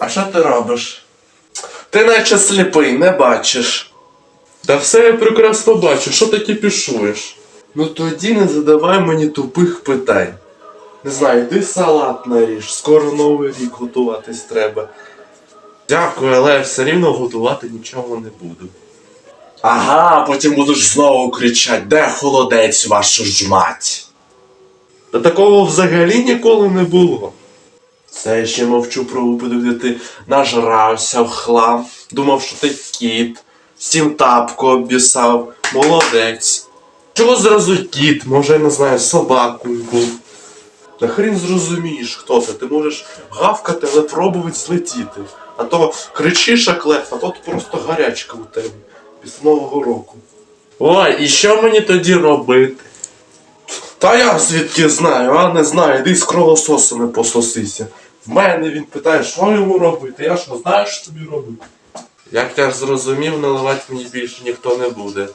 А що ти робиш? Ти наче сліпий, не бачиш. Та все я прекрасно бачу, що ти кипішуєш? Ну тоді не задавай мені тупих питань. Не знаю, йди салат наріж, скоро новий рік готуватись треба. Дякую, але я все рівно готувати нічого не буду. Ага, потім будеш знову кричати, де холодець вашу ж мать? Та такого взагалі ніколи не було. Це ще мовчу про випадок, де ти нажрався в хлам, думав, що ти кіт, сім тапку обісав, молодець. Чого зразу кіт? Може, я не знаю, собакою був. Та хрін зрозумієш, хто це. Ти можеш гавкати, але пробувати злетіти. А то кричиш як лев, а тут просто гарячка у тебе після Нового року. Ой, і що мені тоді робити? Та я звідки знаю, а не знаю, іди з кровососами пососися. В мене він питає, що йому робити, я що знаю, що тобі робити. Як я зрозумів, наливати мені більше ніхто не буде.